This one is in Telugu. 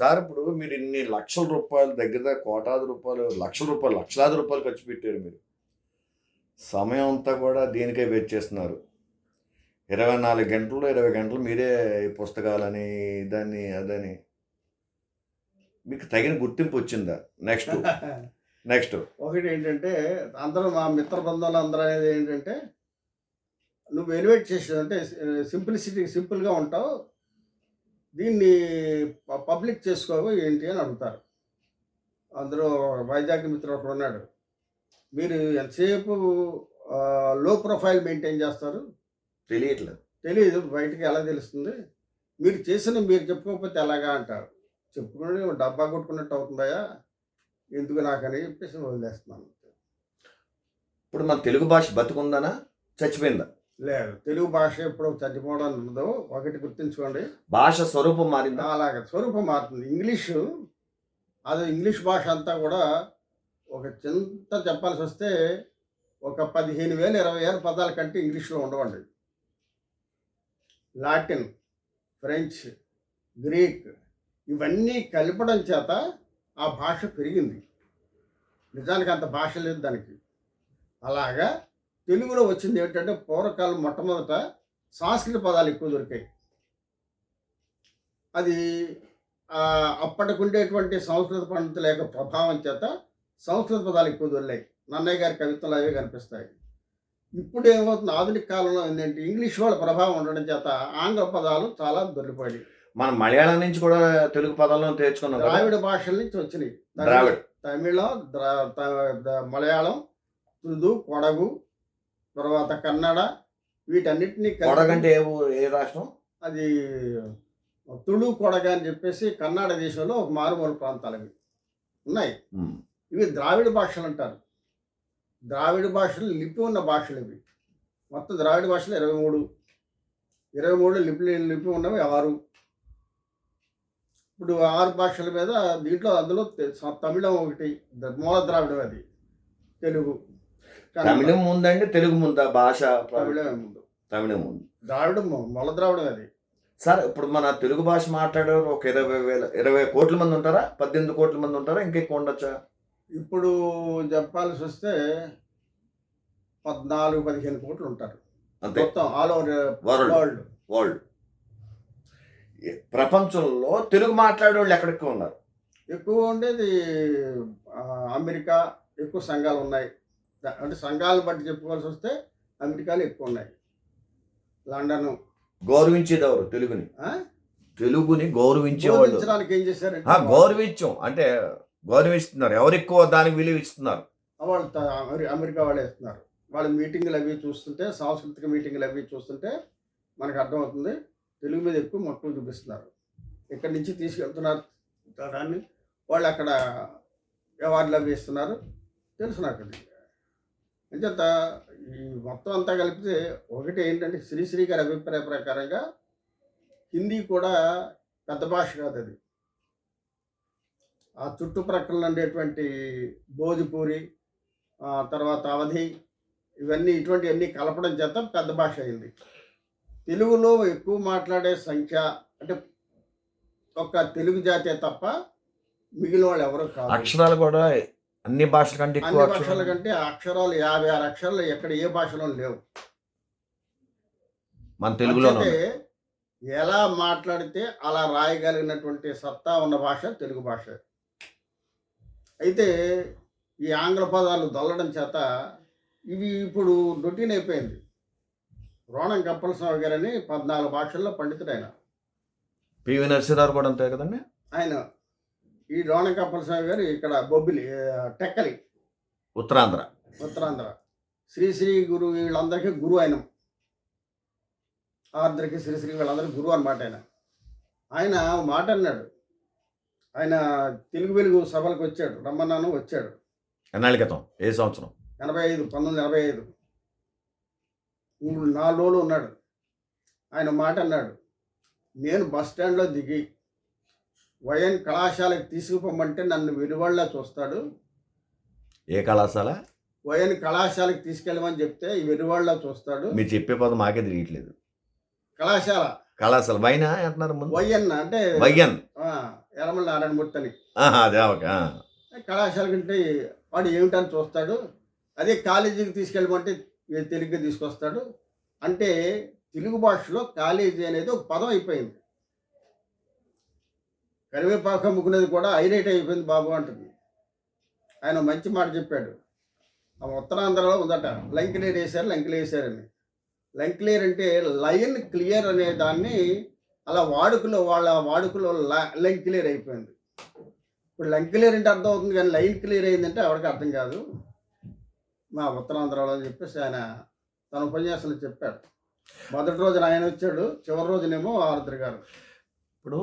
సార్ ఇప్పుడు మీరు ఇన్ని లక్షల రూపాయలు దగ్గర కోటాది రూపాయలు లక్షల రూపాయలు లక్షలాది రూపాయలు ఖర్చు పెట్టారు మీరు. సమయం అంతా కూడా దీనికే వెయిట్ చేస్తున్నారు? ఇరవై నాలుగు గంటలు ఇరవై గంటలు మీరే ఈ పుస్తకాలని ఇదని అదని. మీకు తగిన గుర్తింపు వచ్చిందా? నెక్స్ట్. నెక్స్ట్. ఒకటి ఏంటంటే అందరూ మా మిత్ర బృందాలు అందరూ అనేది ఏంటంటే నువ్వు ఎలివేట్ చేసేది అంటే సింప్లిసిటీ సింపుల్గా ఉంటావు. దీన్ని పబ్లిక్ చేసుకోవు ఏంటి అని అడుగుతారు. అందరూ వైజాగ్ మిత్రుడు ఒకడు ఉన్నాడు. మీరు ఎంతసేపు లో ప్రొఫైల్ మెయింటైన్ చేస్తారు? తెలియట్లేదు. తెలియదు బయటికి ఎలా తెలుస్తుంది? మీరు చేసిన మీరు చెప్పుకోకపోతే ఎలాగా అంటారు? చెప్పుకుని డబ్బా కొట్టుకున్నట్టు అవుతుందయా? ఎందుకు నాకని చెప్పేసి వదిలేస్తున్నాను. ఇప్పుడు మన తెలుగు భాష బతుకుందనా? చచ్చిపోయిందా? లేదు. తెలుగు భాష ఎప్పుడు చచ్చిపోవడం ఉండదు ఒకటి గుర్తుంచుకోండి. భాష స్వరూపం మారిందా? అలాగే స్వరూపం మారుతుంది. ఇంగ్లీషు అది ఇంగ్లీష్ భాష అంతా కూడా ఒక చింత చెప్పాల్సి వస్తే ఒక పదిహేను వేలు ఇరవై వేల పదాల కంటే ఇంగ్లీష్లో ఉండవండి. లాటిన్ ఫ్రెంచ్ గ్రీక్ ఇవన్నీ కలపడం చేత ఆ భాష పెరిగింది. నిజానికి అంత భాష లేదు దానికి. అలాగా తెలుగులో వచ్చింది ఏంటంటే పూర్వకాలం మొట్టమొదట సంస్కృత పదాలు ఎక్కువ దొరికాయి. అది ఆ, అప్పటికి ఉండేటువంటి సంస్కృత పండితుల యొక్క ప్రభావం చేత సంస్కృత పదాలు ఎక్కువ దొరికాయి. నన్నయ్య గారి కవితలు అవే కనిపిస్తాయి. ఇప్పుడు ఏమవుతుంది? ఆధునిక కాలంలో ఏంటంటే ఇంగ్లీష్ వాళ్ళ ప్రభావం ఉండడం చేత ఆంగ్ల పదాలు చాలా దొరికిపోయాయి మన మలయాళం నుంచి కూడా తెలుగు పదాలను తెచ్చుకున్నాం. ద్రావిడ భాషల నుంచి వచ్చినాయి. తమిళ- ద్రావిడ్. తమిళం మలయాళం తుళు కొడగు తర్వాత కన్నడ వీటన్నిటిని కొడగంటే ఏ ఏ రాష్ట్రం? అది తుళు కొడగ అని చెప్పేసి కన్నడ దేశంలో ఒక మారుమూల ప్రాంతాలు అవి ఉన్నాయి. ఇవి ద్రావిడ భాషలు అంటారు. ద్రావిడ భాషలు లిపి ఉన్న భాషలు ఇవి. మొత్తం ద్రావిడ భాషలు ఇరవై మూడు. ఇరవై మూడు లిపి లిపి ఉన్నవి ఆరు. ఇప్పుడు ఆరు భాషల మీద దీంట్లో అందులో తమిళం ఒకటి మూల ద్రావిడం అది. తెలుగు. తమిళం ముందండి తెలుగు ముందా భాష తమిళమే ముందు. తమిళం ముందు. ద్రావిడం మూల ద్రావిడం అది. సార్ ఇప్పుడు మన తెలుగు భాష మాట్లాడేవారు ఒక ఇరవై వేల ఇరవై కోట్ల మంది ఉంటారా? పద్దెనిమిది కోట్ల మంది ఉంటారా? ఇంకెక్కువ ఉండొచ్చా? ఇప్పుడు చెప్పాల్సి వస్తే పద్నాలుగు పదిహేను కోట్లు ఉంటారు. అంతే. మొత్తం all over world. World. World. ప్రపంచంలో తెలుగు మాట్లాడే వాళ్ళు ఎక్కడెక్కువ ఉన్నారు? ఎక్కువ ఉండేది అమెరికా ఎక్కువ సంఘాలు ఉన్నాయి. అంటే సంఘాలను బట్టి చెప్పుకోవాల్సి వస్తే అమెరికాలో ఎక్కువ ఉన్నాయి. లండన్. గౌరవించేది ఎవరు తెలుగుని తెలుగుని గౌరవించేవాళ్ళు. ఏం చేశారంటే ఆ, గౌరవించం. అంటే గౌరవిస్తున్నారు. ఎవరు ఎక్కువ దానికి విలువ ఇస్తున్నారు? వాళ్ళు అమెరికా వాళ్ళు వేస్తున్నారు వాళ్ళ మీటింగులు అవి చూస్తుంటే సాంస్కృతిక మీటింగులు అవి చూస్తుంటే మనకు అర్థమవుతుంది తెలుగు మీద ఎక్కువ మక్కువ చూపిస్తున్నారు. ఇక్కడి నుంచి తీసుకెళ్తున్నారు? దాన్ని వాళ్ళు అక్కడ అవార్డులు అవి ఇస్తున్నారు. తెలుసు నాకు నిజంత ఈ మొత్తం అంతా కలిపితే ఒకటి ఏంటంటే శ్రీశ్రీ గారి అభిప్రాయ ప్రకారంగా హిందీ కూడా పెద్ద భాష కాదు అది. ఆ చుట్టుప్రక్కల ఉండేటువంటి భోజపూరి తర్వాత అవధి ఇవన్నీ ఇటువంటివన్నీ కలపడం చేత పెద్ద భాష అయింది. తెలుగులో ఎక్కువ మాట్లాడే సంఖ్య అంటే ఒక తెలుగు జాతే తప్ప మిగిలిన వాళ్ళు ఎవరు కాదు. అక్షరాలు కూడా అన్ని భాషల కంటే అన్ని ఎక్కువ భాషల అక్షరాలు కంటే అక్షరాలు యాభై ఆరు అక్షరాలు ఎక్కడ ఏ భాషలో లేవు. మన ఉన్నాయి. ఎలా మాట్లాడితే అలా రాయగలిగినటువంటి సత్తా ఉన్న భాష తెలుగు భాష. అయితే ఈ ఆంగ్ల పదాలు దొల్లడం చేత ఇవి ఇప్పుడు రొటీన్ అయిపోయింది. రోణం కప్పలస్వామి గారని పద్నాలుగు భాషల్లో పండితుడు ఆయన పివి నరసింహారావు కూడా అంతే కదండి? ఆయన ఈ రోణం కప్పలస్వామి గారు ఇక్కడ బొబ్బిలి టెక్కలి. ఉత్తరాంధ్ర. ఉత్తరాంధ్ర. శ్రీశ్రీ గురు వీళ్ళందరికీ గురువు ఆయన. ఆర్ద్రకి శ్రీశ్రీ వీళ్ళందరికీ గురువు అనమాట ఆయన. ఆయన మాట అన్నాడు. ఆయన తెలుగు వెలుగు సభలకు వచ్చాడు. రమ్మన్నాను వచ్చాడు. ఎన్నాళ్ళ క్రితం? ఏ సంవత్సరం? ఎనభై ఐదు పంతొమ్మిది ఎనభై ఐదు. నాలుగు రోజులు ఉన్నాడు. ఆయన మాట అన్నాడు. నేను బస్ స్టాండ్లో దిగి వైఎన్ కళాశాలకు తీసుకుపోమంటే నన్ను వెలువళ్ళ చూస్తాడు. ఏ కళాశాల? వైఎన్ కళాశాలకు తీసుకెళ్ళమని చెప్తే ఈ వెలువళ్ళ చూస్తాడు. మీరు చెప్పే పదం మాకే తిరిగట్లేదు కళాశాల. కళాశాల. వైనా అంటున్నారు ముందు? వైఎన్ అంటే వైఎన్ ఆ, ఎరమల నారాయణమూర్తి అని అదే ఓకే ఆ. కళాశాల కంటే వాడు ఏమిటని చూస్తాడు. అదే కాలేజీకి తీసుకెళ్ళమంటే ఏ తెలుగుకి తీసుకొస్తాడు. అంటే తెలుగు భాషలో కాలేజీ అనేది ఒక పదం అయిపోయింది. కరివేపాకు అమ్ముకునేది కూడా హైలైట్ అయిపోయింది బాబు అంటుంది. ఆయన మంచి మాట చెప్పాడు. ఆ ఉత్తరాంధ్రలో ఉందట లంకిలేరు వేశారు లంకిలేర్ వేశారని. లంకిలేర్ అంటే లయన్ క్లియర్ అనే దాన్ని అలా వాడుకలో వాళ్ళ వాడుకలో లైన్ క్లియర్ అయిపోయింది. ఇప్పుడు లైన్ అంటే అర్థం అవుతుంది కానీ లైన్ క్లియర్ అయిందంటే ఎవరికి అర్థం కాదు. మా ఉత్తరాంధ్రలో అని చెప్పేసి ఆయన తన ఉపన్యాసంలో చెప్పాడు. మొదటి రోజున ఆయన వచ్చాడు చివరి రోజునేమో ఆరుద్ర గారు. ఇప్పుడు